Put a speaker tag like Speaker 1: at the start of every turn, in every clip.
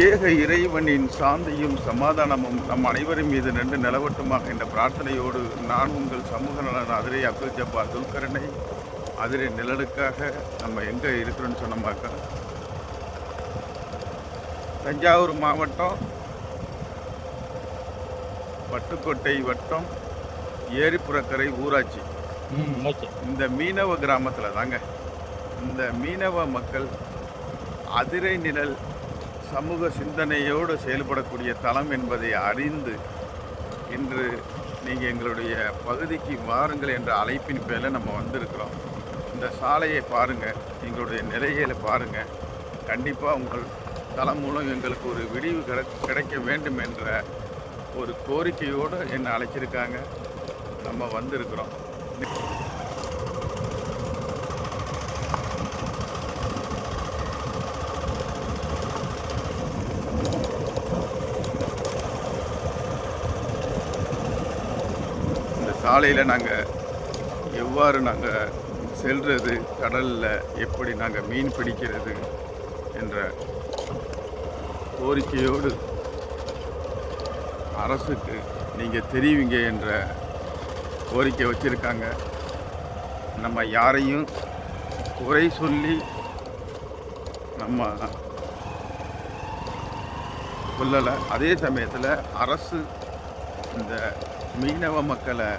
Speaker 1: ஏக இறைவனின் சாந்தியும் சமாதானமும் நம் அனைவரும் மீது நின்று நிலவட்டுமாக என்ற பிரார்த்தனையோடு நான் உங்கள் சமூக நலன் அதிரை அப்துல் ஜப்பார் துல்கரனை அதிரை நிழலுக்காக நம்ம எங்கே இருக்கிறோன்னு சொன்னோமாக்கா தஞ்சாவூர் மாவட்டம் பட்டுக்கோட்டை வட்டம் ஏரிப்புறக்கரை ஊராட்சி. இந்த மீனவ கிராமத்தில் தாங்க. இந்த மீனவ மக்கள் அதிரை நிழல் சமூக சிந்தனையோடு செயல்படக்கூடிய தளம் என்பதை அறிந்து இன்று நீங்கள் எங்களுடைய பகுதிக்கு வாருங்கள் என்ற அழைப்பின் பேரில் நம்ம வந்திருக்கிறோம். இந்த சாலையை பாருங்கள் எங்களுடைய நிலைகளை பாருங்கள் கண்டிப்பாக உங்கள் தளம் மூலம் எங்களுக்கு ஒரு விடிவு கிடை கிடைக்க வேண்டும் என்ற ஒரு கோரிக்கையோடு என்னை அழைச்சிருக்காங்க நம்ம வந்திருக்கிறோம் இந்த சாலையில் நாங்கள் எவ்வாறு நாங்கள் செல்வது கடலில் எப்படி நாங்கள் மீன் பிடிக்கிறது என்ற கோரிக்கையோடு அரசுக்கு நீங்கள் தெரிவிங்க என்ற கோரிக்கை வச்சுருக்காங்க. நம்ம யாரையும் குறை சொல்லி நம்ம சொல்லலை. அதே சமயத்தில் அரசு இந்த மீனவ மக்களை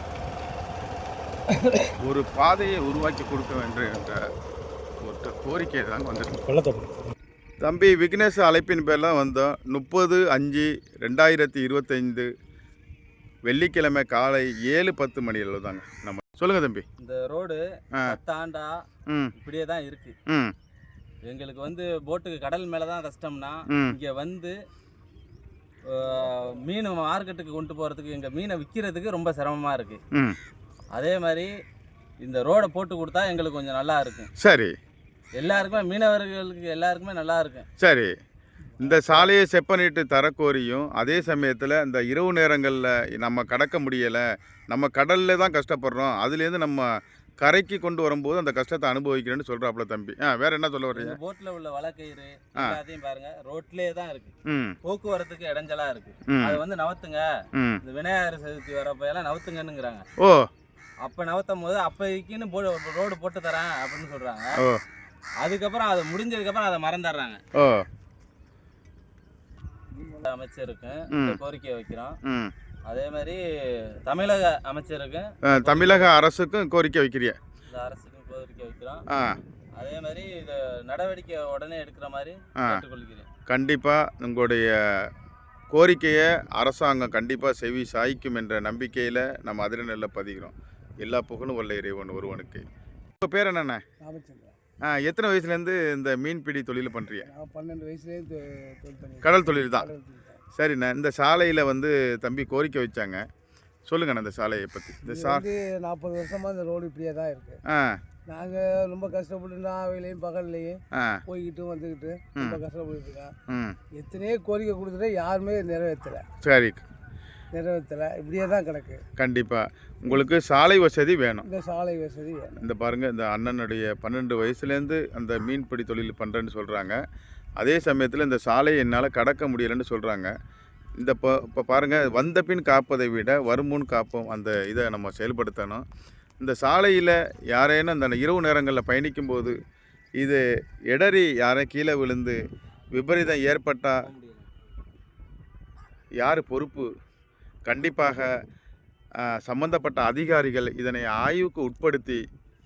Speaker 1: ஒரு பாதையை உருவாக்கி கொடுக்க வேண்டும் என்ற ஒரு கோரிக்கை தான் வந்திருக்கு. தம்பி விக்னேஷ் அழைப்பின் பேர்லாம் வந்தோம் முப்பது அஞ்சு ரெண்டாயிரத்தி இருபத்தைந்து வெள்ளிக்கிழமை காலை ஏழு பத்து மணி அளவு தாங்க. நம்ம சொல்லுங்கள் தம்பி.
Speaker 2: இந்த ரோடு
Speaker 1: ம்.
Speaker 2: இப்படியே தான் இருக்கு. எங்களுக்கு வந்து போட்டுக்கு கடல் மேலே தான் கஷ்டம்னா இங்கே வந்து மீன் மார்க்கெட்டுக்கு கொண்டு போகிறதுக்கு எங்கள் மீனை விற்கிறதுக்கு ரொம்ப சிரமமாக இருக்குது அதே மாதிரி இந்த ரோடை போட்டு கொடுத்தா எங்களுக்கு கொஞ்சம் நல்லா இருக்கும்.
Speaker 1: சரி.
Speaker 2: எல்லாருக்குமே மீனவர்களுக்கு எல்லாருக்குமே நல்லா இருக்கும்.
Speaker 1: சரி. இந்த சாலையை செப்பனிட்டு தரக்கோரியும் அதே சமயத்தில் இந்த இரவு நேரங்களில் நம்ம கடக்க முடியலை நம்ம கடலில் தான் கஷ்டப்படுறோம் அதுலேருந்து நம்ம கரைக்கு கொண்டு வரும்போது அந்த கஷ்டத்தை அனுபவிக்கிறேன்னு சொல்கிறாப்புல தம்பி. ஆ வேற என்ன சொல்ல வர்றீங்க?
Speaker 2: போட்டில் உள்ள வழக்கயிறு. எல்லாத்தையும் பாருங்க ரோட்லேயே தான் இருக்கு.
Speaker 1: ம்.
Speaker 2: போக்குவரத்துக்கு இடைஞ்சலா இருக்கு. அதை வந்து நவத்துங்க. இந்த விநாயகர் சதுர்த்தி வரப்ப எல்லாம் நவத்துங்கன்னுங்கிறாங்க.
Speaker 1: ஓ.
Speaker 2: அப்போ நவத்தும் போது அப்போதைக்குன்னு போ ரோடு போட்டு தரேன் அப்படின்னு சொல்கிறாங்க
Speaker 1: ஓ.
Speaker 2: அதுக்கப்புறம் அது முடிஞ்சதுக்கப்புறம் அதை மறந்துடுறாங்க. அமைச்சருக்கும் கோரிக்கையை வைக்கிறோம். அதே மாதிரி தமிழக அமைச்சருக்கும்
Speaker 1: தமிழக அரசுக்கும் கோரிக்கை வைக்கிறிய
Speaker 2: இந்த அரசுக்கும் கோரிக்கை வைக்கிறோம். அதே மாதிரி இது நடவடிக்கை உடனே எடுக்கிற மாதிரி. கேட்டுக்கொள்கிறேன்.
Speaker 1: கண்டிப்பாக உங்களுடைய கோரிக்கையை அரசாங்கம் கண்டிப்பாக செவி சாய்க்கும் என்ற நம்பிக்கையில் நம்ம அதிரநெல்ல பதிகிறோம். எல்லா புகழும் வல்ல இறைவன் ஒருவனுக்கு. உங்கள் பேர் என்னண்ணே?
Speaker 3: ராமச்சந்திரன்
Speaker 1: ஆ எத்தனை வயசுலேருந்து இந்த மீன்பிடி தொழில் பண்ணுறீங்க
Speaker 3: நான் பன்னெண்டு பண்ணி
Speaker 1: கடல் தொழில் தான். சரிண்ணே இந்த சாலையில் வந்து தம்பி கோரிக்கை வச்சாங்க. சொல்லுங்கண்ணே இந்த சாலையை பற்றி இந்த
Speaker 3: இது
Speaker 1: சா
Speaker 3: வந்து நாற்பது வருஷமாக இந்த ரோடு இப்படியே தான் இருக்குது
Speaker 1: ஆ.
Speaker 3: நாங்கள் ரொம்ப கஷ்டப்பட்டு நாவிலையும் பகல்லையும்
Speaker 1: ஆ.
Speaker 3: போய்கிட்டு வந்துக்கிட்டு ரொம்ப கஷ்டப்பட்டு இருக்கோம் எத்தனையோ கோரிக்கை கொடுத்துட்டு யாருமே நிறைவேற்றலை.
Speaker 1: சரி
Speaker 3: நிறைவேற்றலை இப்படியே தான் கிடக்கு.
Speaker 1: கண்டிப்பாக உங்களுக்கு சாலை வசதி வேணும்.
Speaker 3: இந்த சாலை வசதி வேணும்.
Speaker 1: இந்த பாருங்கள் இந்த அண்ணனுடைய பன்னெண்டு வயசுலேருந்து அந்த மீன்பிடி தொழில் பண்ணுறேன்னு சொல்கிறாங்க அதே சமயத்தில் இந்த சாலையை என்னால் கடக்க முடியலைன்னு சொல்கிறாங்க இந்த இப்போ இப்போ பாருங்கள் வந்த பின் காப்பதை விட வருமுன் காப்போம் அந்த இதை நம்ம செயல்படுத்தணும். இந்த சாலையில் யாரேனும் அந்த இரவு நேரங்களில் பயணிக்கும்போது இது இடறி யாரை கீழே விழுந்து விபரீதம் ஏற்பட்டால் யார் பொறுப்பு? கண்டிப்பாக சம்பந்தப்பட்ட அதிகாரிகள் இதனை ஆய்வுக்கு உட்படுத்தி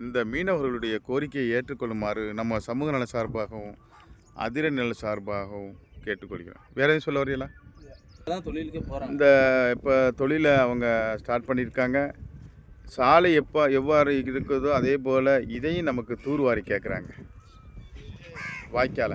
Speaker 1: இந்த மீனவர்களுடைய கோரிக்கையை ஏற்றுக்கொள்ளுமாறு நம்ம சமூக நல சார்பாகவும் அதிர நல சார்பாகவும் கேட்டுக்கொள்கிறோம். வேற எதுவும் சொல்ல வரீங்களா?
Speaker 2: தொழிலுக்கு போகிறாங்க
Speaker 1: இந்த இப்போ தொழிலை அவங்க ஸ்டார்ட் பண்ணியிருக்காங்க. சாலை எப்போ எவ்வாறு இருக்குதோ அதே போல் இதையும் நமக்கு தூர்வாரி கேட்குறாங்க வாய்க்கால.